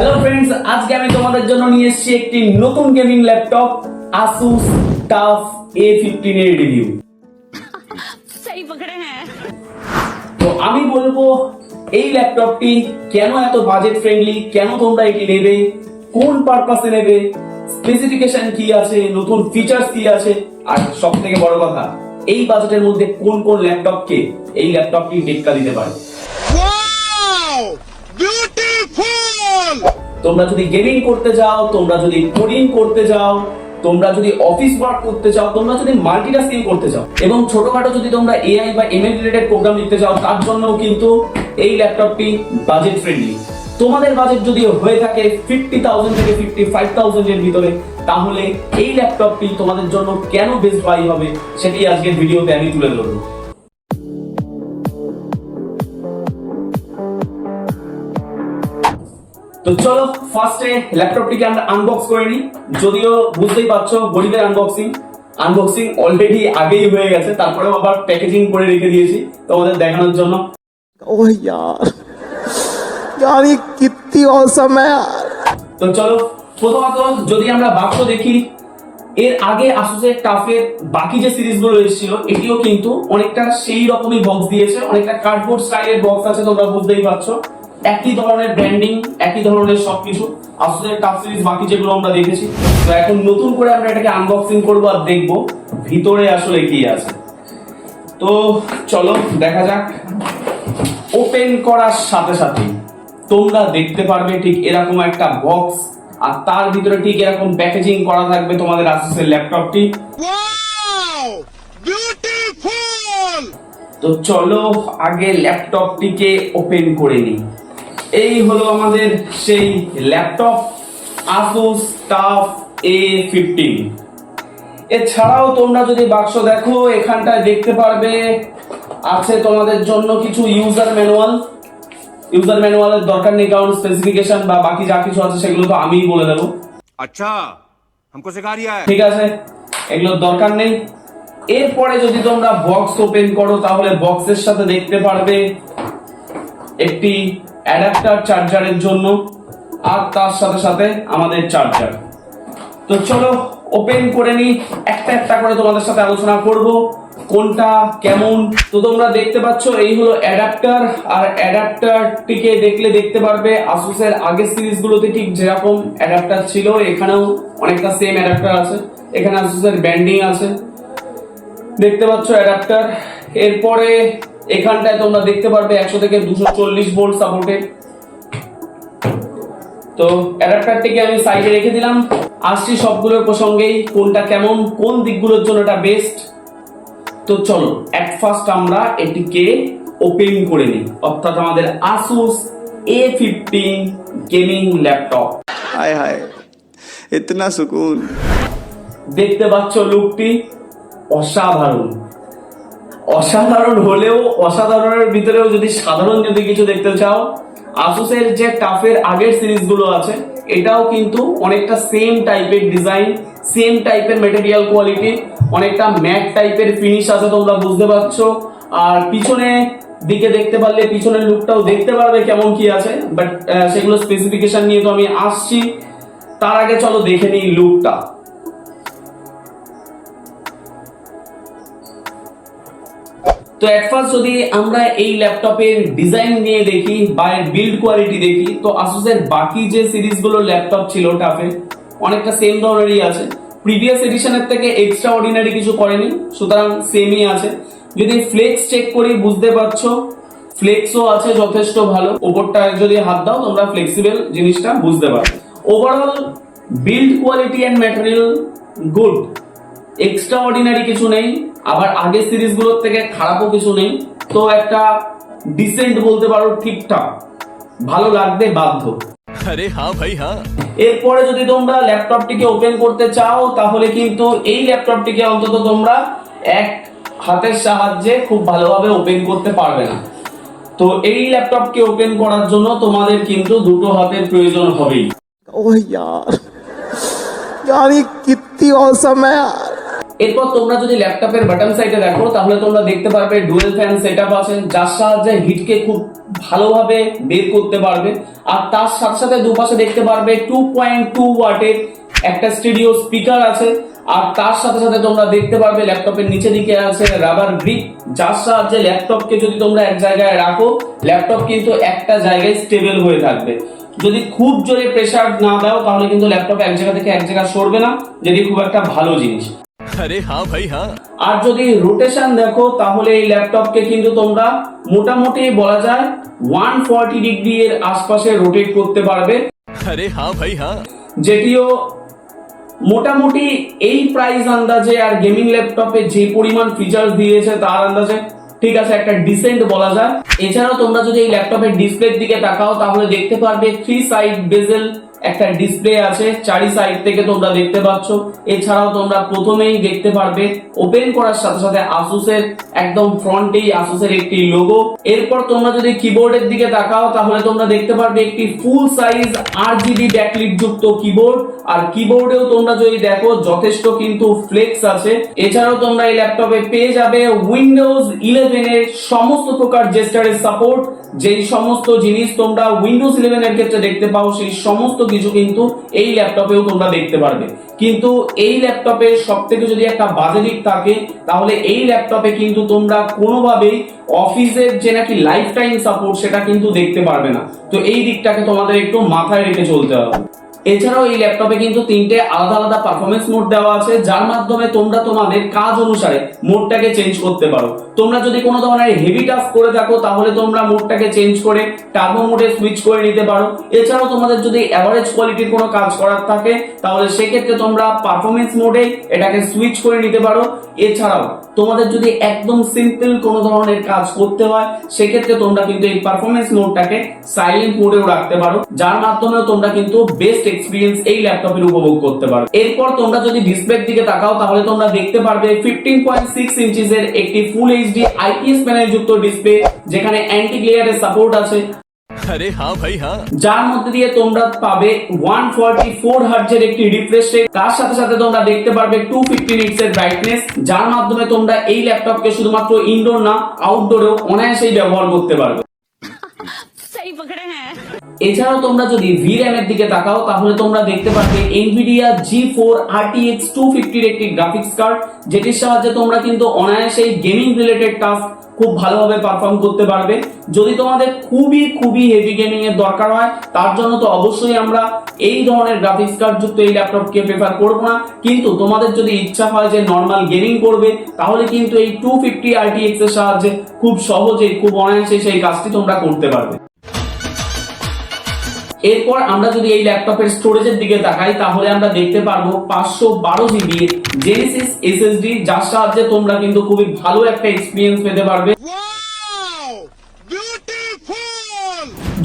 Hello friends আজকে আমি তোমাদের জন্য নিয়ে এসেছি একটি নতুন gaming laptop Asus TUF A এর রিভিউ তো আমি বলব এই ল্যাপটপটি কেন এত বাজেট ফ্রেন্ডলি কেন তোমরা এটি নেবে? কোন পারপাসে নেবে? স্পেসিফিকেশন কি আছে? নতুন ফিচার্স কি আছে? আর সব থেকে বড় কথা এই বাজেটের মধ্যে কোন কোন ল্যাপটপকে এই ল্যাপটপটি টেক্কা দিতে পারে? তোমরা যদি গেমিং করতে যাও, তোমরা যদি কোডিং করতে যাও, তোমরা যদি অফিস ওয়ার্ক করতে চাও তোমরা যদি মাল্টিটাস্কিং করতে চাও এবং ছোটখাটো যদি তোমরা এআই বা এমএল রিলেটেড প্রোগ্রাম লিখতে চাও তার জন্যও কিন্তু এই ল্যাপটপটি বাজেট ফ্রেন্ডলি তোমাদের বাজেট যদি হয়ে থাকে ফিফটি থাউজেন্ড থেকে ফিফটি ফাইভ থাউজেন্ডের ভিতরে, তাহলে এই ল্যাপটপটি তোমাদের জন্য কেন বেস্ট বাই হবে, সেটি আজকের ভিডিওতে আমি তুলে ধরবো। তো চলো ফার্স্টে ল্যাপটপটিকে আমরা আনবক্স করে নিই যদিও বুঝতেই পারছো গরিবের আনবক্সিং আনবক্সিং অলরেডি আগেই হয়ে গেছে তারপরেও আবার প্যাকেজিং করে রেখে দিয়েছি তোমাদের দেখানোর জন্য ओह यार यार ये कितनी औसम है यार তো চলো প্রথমত যদি আমরা বাক্স দেখি এর আগে আসুসের টাফের বাকি যে সিরিজগুলো এসেছিল এটিও কিন্তু অনেকটা সেই রকমই বক্স দিয়েছে অনেকটা কার্ডবোর্ড স্টাইলের বক্স আছে তোমরা বুঝতেই পারছো একই ধরনের ব্র্যান্ডিং একই ধরনের সবকিছু। আসলে টাফ সিরিজ বাকি যেগুলো আমরা দেখেছি। তো এখন নতুন করে আমরা এটাকে আনবক্সিং করব আর দেখব ভিতরে আসলে কি আছে। তো চলো দেখা যাক। ওপেন করার সাথে সাথে তোমরা দেখতে পারবে ঠিক এরকম একটা বক্স আর তার ভিতরে ঠিক এরকম প্যাকেজিং করা থাকবে তোমাদের আসুসের ল্যাপটপটি তো চলো আগে ল্যাপটপটিকে ওপেন করে নিই। এই হলো আমাদের সেই laptop Asus TUF A fifteen এছাড়াও তোমরা যদি বাক্স দেখো এখানটায় দেখতে পারবে আছে তোমাদের জন্য কিছু ইউজার ম্যানুয়াল ইউজার ম্যানুয়ালের দরকার নেই কারণ স্পেসিফিকেশন বা বাকি যা কিছু আছে সেগুলো তো আমিই বলে দেবো अच्छा हमको सिखा रिया है ঠিক আছে এগুলোর দরকার নেই এরপরে যদি তোমরা বক্স ওপেন করো তাহলে বক্সের সাথে দেখতে পারবে একটি অ্যাডাপ্টার চার্জারের জন্য আর তার সাথে সাথে আমাদের চার্জার। তো চলো ওপেন করে নি একটা একটা করে তোমাদের সাথে আলোচনা করব। কোনটা কেমন? তো তোমরা দেখতে পাচ্ছ, এই হলো অ্যাডাপ্টার। আর অ্যাডাপ্টারটিকে দেখলে দেখতে পারবে আসুসের আগের সিরিজগুলোতে ঠিক যেরকম অ্যাডাপ্টার ছিল, এখানেও অনেকটা সেম অ্যাডাপ্টার আছে। এখানে আসুসের ব্যান্ডিং আছে। দেখতে পাচ্ছ অ্যাডাপ্টার। এরপরে এখানটায় তোমরা দেখতে পারবে একশো থেকে দুশো চল্লিশ ভোল্ট সাপোর্টে। তো অ্যাডাপ্টারটিকে আমি সাইডে রেখে দিলাম। আসছি সবগুলোর প্রসঙ্গেই কোনটা কেমন কোন দিকগুলোর জন্য এটা বেস্ট তো চলো অ্যাট ফার্স্ট আমরা এটিকে ওপেন করে নিই। অর্থাৎ আমাদের Asus A fifteen gaming laptop হায় হায় এতনা সুকুন। দেখতে পাচ্ছ লুকটি অসাধারণ। অসাধারণ হলেও, অসাধারণের ভিতরেও যদি সাধারণ যদি কিছু দেখতে চাও আসুসের যে টাফের আগের সিরিজগুলো আছে, এটাও কিন্তু অনেকটা সেম টাইপের ডিজাইন সেম টাইপের মেটেরিয়াল কোয়ালিটি অনেকটা ম্যাট টাইপের ফিনিশ আছে তোমরা বুঝতে পারছ। আর পিছনে দিকে দেখতে পারলে, পিছনের লুকটাও দেখতে পারবে কেমন কি আছে বাট সেগুলো স্পেসিফিকেশন নিয়ে তো আমি আসছি। তার আগে চলো দেখে নিই লুকটা তো এট ফার্স্ট যদি আমরা এই ল্যাপটপের ডিজাইন নিয়ে দেখি বা এর বিল্ড কোয়ালিটি দেখি, তো আসুসের বাকি যে সিরিজগুলো ল্যাপটপ ছিল টাফে, অনেকটা সেম ধরনেরই আছে। প্রিভিয়াস এডিশনের থেকে এক্সট্রা অর্ডিনারি কিছু করেনি, সুতরাং সেমই আছে। যদি ফ্লেক্স চেক করি, বুঝতে পারছ ফ্লেক্সও আছে, যথেষ্ট ভালো। ওপরটা যদি হাত দাও, তোমরা ফ্লেক্সিবল জিনিসটা বুঝতে পারো overall build quality and material good extra ordinary কিছু নেই আবার আগের সিরিজগুলোর থেকে খারাপও কিছু নেই তো একটা ডিসেন্ট বলতে পারো ঠিকঠাক ভালো লাগবে বাধ্য अरे हाँ भाई हाँ এরপরে যদি তোমরা ল্যাপটপটিকে ওপেন করতে চাও তাহলে কিন্তু এই ল্যাপটপটিকে অন্তত তোমরা এক হাতের সাহায্যে খুব ভালোভাবে ওপেন করতে পারবে না তো এই ল্যাপটপকে ওপেন করার জন্য তোমাদের কিন্তু দুটো হাতের প্রয়োজন হবেই ओह यार यार ये कितनी औसम है यार এরপর তোমরা যদি ল্যাপটপের বাটন সাইডে দেখো, তাহলে তোমরা দেখতে পারবে ডুয়েল ফ্যান সেটআপ আছে যার সাহায্যে হিটকে খুব ভালোভাবে বের করতে পারবে। আর তার সাথে সাথে দুপাশে দেখতে পারবে টু পয়েন্ট টু ওয়াটের একটা স্টুডিও স্পিকার আছে। আর তার সাথে সাথে তোমরা দেখতে পারবে ল্যাপটপের নিচে দিকে আছে রাবার গ্রিপ যার সাহায্যে ল্যাপটপকে যদি তোমরা এক জায়গায় রাখো, ল্যাপটপ কিন্তু একটা জায়গায় স্টেবল হয়ে থাকবে। যদি খুব জোরে প্রেসার না দাও, তাহলে কিন্তু ল্যাপটপ এক জায়গা থেকে এক জায়গা সরবে না, যেটি খুব একটা ভালো জিনিস। আরে হ্যাঁ ভাই হ্যাঁ। আর যদি রোটেশন দেখো তাহলে এই ল্যাপটপকে কিন্তু তোমরা মোটামুটি বলা যায় ওয়ান ফর্টি ডিগ্রি এর আশপাশে রোটেট করতে পারবে। আরে হ্যাঁ ভাই হ্যাঁ। যেটিও মোটামুটি এই প্রাইস আন্দাজে আর গেমিং ল্যাপটপে যে পরিমাণ ফিচার দিয়েছে তার আন্দাজে। ঠিক আছে একটা ডিসেন্ট বলা যায়। এছাড়াও তোমরা যদি এই ল্যাপটপের ডিসপ্লের দিকে তাকাও তাহলে দেখতে পারবে থ্রি সাইড বেজেল একটা ডিসপ্লে আছে, চারি সাইড থেকে তোমরা দেখতে পাচ্ছ। এছাড়াও তোমরা প্রথমেই দেখতে পারবে ওপেন করার সাথে সাথে আসুসের একদম ফ্রন্টেই আসুসের একটি লোগো এরপর তোমরা যদি কিবোর্ডের দিকে তাকাও, তাহলে তোমরা দেখতে পারবে একটি full size R GB backlit যুক্ত কিবোর্ড আর কিবোর্ডেও তোমরা যদি দেখো, যথেষ্ট কিন্তু ফ্লেক্স আছে। এছাড়াও তোমরা এই ল্যাপটপে পেয়ে যাবে উইন্ডোজ ইলেভেন এর সমস্ত প্রকার জেস্টারের সাপোর্ট যেই সমস্ত জিনিস তোমরা উইন্ডোজ ইলেভেন এর ক্ষেত্রে দেখতে পাও, সেই সমস্ত কিছু কিন্তু এই ল্যাপটপেও তোমরা দেখতে পারবে। কিন্তু এই ল্যাপটপের সব থেকে যদি একটা বাজে দিক থাকে, তাহলে এই ল্যাপটপে কিন্তু তোমরা কোনোভাবেই অফিসের যে নাকি লাইফ টাইম সাপোর্ট সেটা কিন্তু দেখতে পারবে না। তো এই দিকটাকে তোমাদের একটু মাথায় রেখে চলতে হবে। এছাড়াও এই ল্যাপটপে কিন্তু তিনটে আলাদা আলাদা পারফরমেন্স মোড দেওয়া আছে, যার মাধ্যমে তোমরা তোমাদের কাজ অনুসারে মোডটাকে চেঞ্জ করতে পারো। তোমরা যদি কোনো ধরনের হেভি টাস্ক করে থাকো, তাহলে তোমরা মোডটাকে চেঞ্জ করে টার্বো মোডে সুইচ করে নিতে পারো। এছাড়াও তোমাদের যদি অ্যাভারেজ কোয়ালিটির কোনো কাজ করার থাকে, তাহলে সেক্ষেত্রে তোমরা পারফরমেন্স মোডে এটাকে সুইচ করে নিতে পারো। এছাড়াও তোমাদের যদি একদম সিম্পল কোনো ধরনের কাজ করতে হয়, সেক্ষেত্রে তোমরা কিন্তু এই পারফরমেন্স মোডটাকে সাইলেন্ট মোডেও রাখতে পারো। যার মাধ্যমে তোমরা কিন্তু বেস্ট এক্সপিরিয়েন্স এই ল্যাপটপের উপভোগ করতে পারবে। এরপর তোমরা যদি ডিসপ্লের দিকে তাকাও তাহলে তোমরা দেখতে পারবে ফিফটিন পয়েন্ট সিক্স একটি ফুল এইচডি আইপিএস প্যানেল যুক্ত ডিসপ্লে যেখানে অ্যান্টি গ্লেয়ারের সাপোর্ট আছে। হ্যাঁ হ্যাঁ। যার মধ্যে দিয়ে তোমরা পাবে 144 হার্জের একটি রিফ্রেশ রেট তার সাথে সাথে তোমরা দেখতে পারবে 250 নিটস এর ব্রাইটনেস যার মাধ্যমে তোমরা এই ল্যাপটপকে শুধুমাত্র ইনডোর না আউটডোরেও অনায়াসেই ব্যবহার করতে পারবে। এছাড়াও তোমরা যদি ভিরাম এর দিকে তাকাও, তাহলে তোমরা দেখতে পারবে Nvidia G four RTX two ফিফটির একটি গ্রাফিক্স কার্ড যেটির সাহায্যে তোমরা কিন্তু অনায়াসেই গেমিং রিলেটেড টাস্ক খুব ভালোভাবে পারফর্ম করতে পারবে। যদি তোমাদের খুবই খুবই হেভি গেমিং এর দরকার হয়, তার জন্য তো অবশ্যই আমরা এই ধরনের গ্রাফিক্স কার্ড যুক্ত এই ল্যাপটপকে প্রেফার করব না। কিন্তু তোমাদের যদি ইচ্ছা হয় যে নর্মাল গেমিং করবে, তাহলে কিন্তু এই টু ফিফটি আরটিএক্স এর সাহায্যে খুব সহজেই, খুব অনায়াসে সেই কাজটি তোমরা করতে পারবে। এরপর আমরা যদি এই ল্যাপটপের স্টোরেজের দিকে তাকাই তাহলে আমরা দেখতে পারব পাঁচশো বারো জিবি জেনেসিস এসএসডি যার সাহায্যে তোমরা কিন্তু খুবই ভালো একটা এক্সপিরিয়েন্স পেতে পারবে।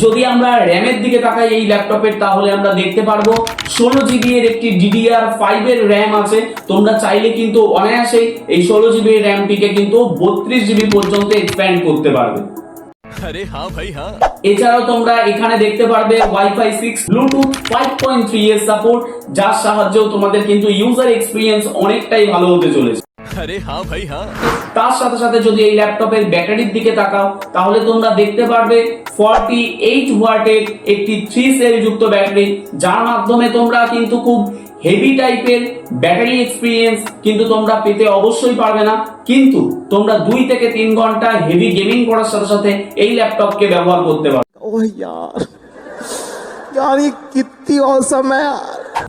যদি আমরা র্যামের দিকে তাকাই এই ল্যাপটপের তাহলে আমরা দেখতে পারব ষোলো জিবি এর একটি ডিডিআর ফাইভ এর র্যাম আছে। তোমরা চাইলে কিন্তু অনায়াসেই এই ষোলো জিবি র্যামটিকে কিন্তু বত্রিশ জিবি পর্যন্ত এক্সপ্যান্ড করতে পারবে। আরে হ্যাঁ ভাই হ্যাঁ। এছাড়াও তোমরা এখানে দেখতে পারবে WiFi six Bluetooth five point three এর সাপোর্ট যার সাহায্যেও তোমাদের কিন্তু ইউজার এক্সপিরিয়েন্স অনেকটাই ভালো হতে চলেছে। আরে হ্যাঁ ভাই হ্যাঁ। তার সাথে সাথে যদি এই ল্যাপটপের ব্যাটারির দিকে তাকাও তাহলে তোমরা দেখতে পারবে ফর্টি এইট ওয়াটের একটি থ্রি সেল যুক্ত ব্যাটারি যার মাধ্যমে তোমরা কিন্তু খুব হেভি টাইপের ব্যাটারি এক্সপিরিয়েন্স কিন্তু তোমরা পেতে অবশ্যই পারবে না। কিন্তু তোমরা দুই থেকে তিন ঘণ্টা হেভি গেমিং করার সাথে সাথে এই ল্যাপটপকে ব্যবহার করতে পারবে।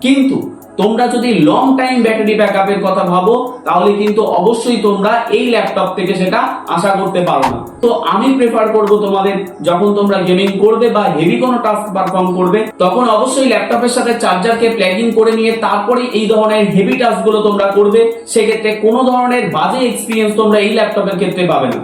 কিন্তু তোমরা যদি লং টাইম ব্যাটারি ব্যাকআপের কথা ভাবো, তাহলে কিন্তু অবশ্যই তোমরা এই ল্যাপটপ থেকে সেটা আশা করতে পারো না। তো আমি প্রেফার করব তোমাদের যখন তোমরা গেমিং করবে বা হেভি কোনো টাস্ক পারফর্ম করবে, তখন অবশ্যই ল্যাপটপের সাথে চার্জারকে প্লাগিং করে নিয়ে তারপরে এই ধরনের হেভি টাস্কগুলো তোমরা করবে। সেক্ষেত্রে কোনো ধরনের বাজে এক্সপিরিয়েন্স তোমরা এই ল্যাপটপের ক্ষেত্রে পাবে না।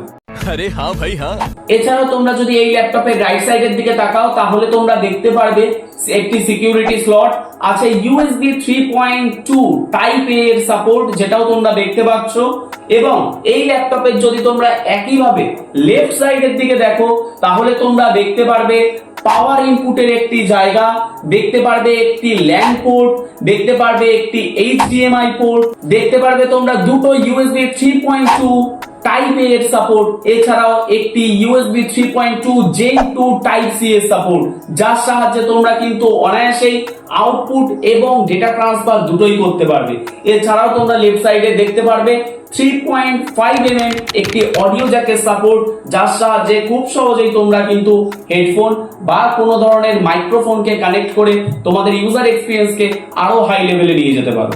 আরে হ্যাঁ ভাই হ্যাঁ। এছাড়াও তোমরা যদি এই ল্যাপটপের রাইট সাইডের দিকে তাকাও, তাহলে তোমরা দেখতে পারবে একটি সিকিউরিটি স্লট আছে ইউএসবি 3.2 টাইপ এ এর সাপোর্ট যেটাও তোমরা দেখতে পাচ্ছ। এবং এই ল্যাপটপের যদি তোমরা একইভাবে লেফট সাইডের দিকে দেখো, তাহলে তোমরা দেখতে পারবে পাওয়ার ইনপুটের একটি জায়গা, দেখতে পারবে একটি ল্যান্ড পোর্ট দেখতে পারবে একটি এইচডিএমআই পোর্ট দেখতে পারবে তোমরা দুটো ইউএসবি 3.2 টাইপ এ এর সাপোর্ট এছাড়াও একটি USB three point two gen two type C এর সাপোর্ট যার সাহায্যে তোমরা কিন্তু অনায়াসেই আউটপুট এবং ডেটা ট্রান্সফার দুটোই করতে পারবে। এছাড়াও তোমরা লেফট সাইডে দেখতে পারবে three point five M M একটি অডিও জ্যাকের সাপোর্ট যার সাহায্যে খুব সহজেই তোমরা কিন্তু হেডফোন বা কোনো ধরনের মাইক্রোফোনকে কানেক্ট করে তোমাদের ইউজার এক্সপিরিয়েন্সকে আরও হাই লেভেলে নিয়ে যেতে পারো।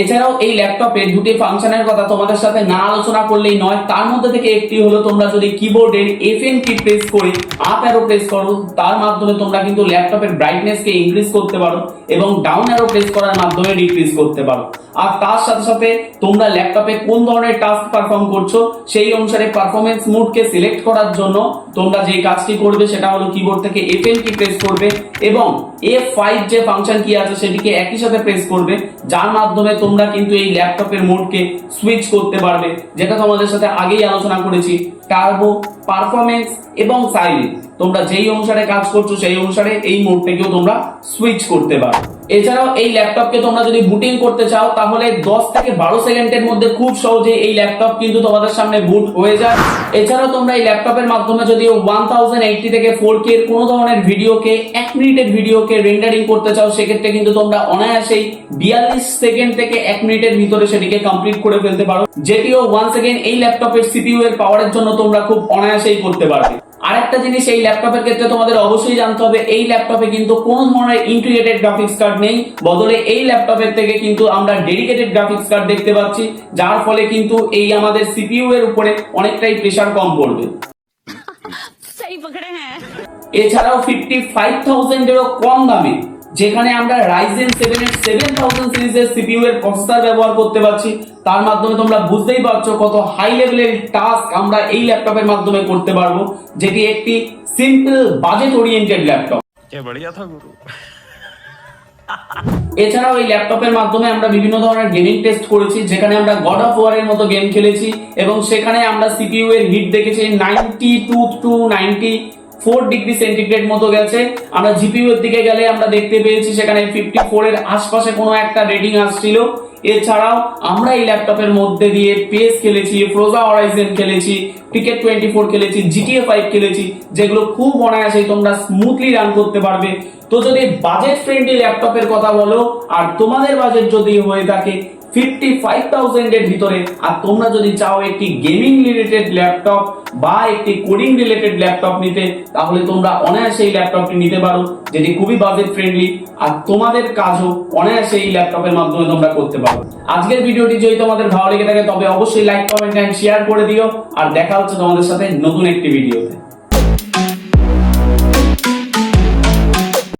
এছাড়াও এই ল্যাপটপে দুটি ফাংশনের কথা তোমাদের সাথে না আলোচনা করলেই নয়, তার মধ্যে থেকে একটি হলো তোমরা যদি কিবোর্ডের এফএন কি প্রেস করে আপ অ্যারো প্রেস করো, তার মাধ্যমে তোমরা কিন্তু ল্যাপটপের ব্রাইটনেসকে ইনক্রিজ করতে পারো এবং ডাউন অ্যারো প্রেস করার মাধ্যমে ডিক্রিজ করতে পারো। আর তার সাথে সাথে তোমরা ল্যাপটপে কোন ধরনের টাস্ক পারফর্ম করছ, সেই অনুসারে পারফরমেন্স মুডকে সিলেক্ট করার জন্য তোমরা যে কাজটি করবে সেটা হলো কিবোর্ড থেকে এফএন কি প্রেস করবে এবং এফ যে ফাংশন কি আছে সেটিকে একই সাথে প্রেস করবে, যার মাধ্যমে তোমরা কিন্তু এই ল্যাপটপের মোডকে সুইচ করতে পারবে, যেটা তোমাদের সাথে আগেই আলোচনা করেছি টার্বো পারফরমেন্স এবং সাইলেন্ট তোমরা যেই অনুসারে কাজ করছ সেই অনুসারে এই মোডটাকেও তোমরা সুইচ করতে পারো। এছাড়াও এই ল্যাপটপকে তোমরা যদি বুটিং করতে চাও, তাহলে 10 থেকে বারো সেকেন্ডের মধ্যে খুব সহজে এই ল্যাপটপ কিন্তু তোমাদের সামনে বুট হয়ে যায়। এছাড়াও তোমরা এই ল্যাপটপের মাধ্যমে যদি ওয়ান থাউজেন্ড এইটটি থেকে ফোর কে কোনো ধরনের ভিডিওকে এক মিনিটের ভিডিওকে ভিডিওকে রেন্ডারিং করতে চাও, সেক্ষেত্রে কিন্তু তোমরা অনায়াসেই বিয়াল্লিশ সেকেন্ড থেকে এক মিনিটের ভিতরে সেটিকে কমপ্লিট করে ফেলতে পারো। যেটিও ওয়ান সেকেন্ড এই ল্যাপটপের সিপিইউ এর পাওয়ারের জন্য তোমরা খুব অনায়াসেই করতে পারবে। আরেকটা জিনিস এই ল্যাপটপের ক্ষেত্রে তোমাদের অবশ্যই জানতে হবে, এই ল্যাপটপে কিন্তু কোন ধরনের ইন্টিগ্রেটেড গ্রাফিক্স কার্ড নেই। বদলে এই ল্যাপটপের থেকে কিন্তু আমরা ডেডিকেটেড গ্রাফিক্স কার্ড দেখতে পাচ্ছি, যার ফলে কিন্তু এই আমাদের সিপিউ এর উপরে অনেকটাই প্রেশার কম পড়বে। এছাড়াও ফিফটি ফাইভ থাউজেন্ডেরও কম দামে যেখানে আমরা রাইজেন সেভেন এর সেভেন থাউজেন্ড সিরিজের সিপিউ এর প্রসেসর ব্যবহার করতে পারছি। তার মাধ্যমে তোমরা বুঝতেই পারছ কত হাই লেভেলের টাস্ক আমরা এই ল্যাপটপের মাধ্যমে করতে পারব যেটি একটি সিম্পল বাজেট ওরিয়েন্টেড ল্যাপটপ এছাড়াও এই ল্যাপটপের মাধ্যমে আমরা বিভিন্ন ধরনের গেমিং টেস্ট করেছি যেখানে আমরা গড অফ ওয়ার এর মতো গেম খেলেছি এবং সেখানে আমরা সিপিইউ এর হিট দেখেছি ninety two two ninety four degree centigrade মতো গেছে। আমরা জিপিইউ এর দিকে গেলে আমরা দেখতে পেয়েছি সেখানে ফিফটি ফোর এর আশপাশে কোনো একটা রেটিং আসছিল। এছাড়াও আমরা এই ল্যাপটপের মধ্যে দিয়ে পেস খেলেছি ফ্রোজা অরাইজেন খেলেছি ক্রিকেট টোয়েন্টি ফোর খেলেছি জিটিএ ফাইভ খেলেছি, যেগুলো খুব অনায়াসেই তোমরা স্মুথলি রান করতে পারবে। তো যদি বাজেট ফ্রেন্ডলি ল্যাপটপের কথা বলো, আর তোমাদের বাজেট যদি হয়ে থাকে ফিফটি ফাইভ থাউজেন্ডের ভিতরে। আর তোমরা যদি চাও একটি গেমিং রিলেটেড ল্যাপটপ বা একটি কোডিং রিলেটেড ল্যাপটপ নিতে, তাহলে তোমরা অনায়াসে এই ল্যাপটপটি নিতে পারো, যেটি খুবই বাজেট ফ্রেন্ডলি আর তোমাদের কাজও অনায়াসে এই ল্যাপটপের মাধ্যমে তোমরা করতে পারো। আজকের ভিডিওটি যদি তোমাদের ভালো লেগে থাকে, তবে অবশ্যই লাইক কমেন্ট এন্ড শেয়ার করে দিও। আর দেখা হচ্ছে তোমাদের সাথে নতুন একটি ভিডিওতে।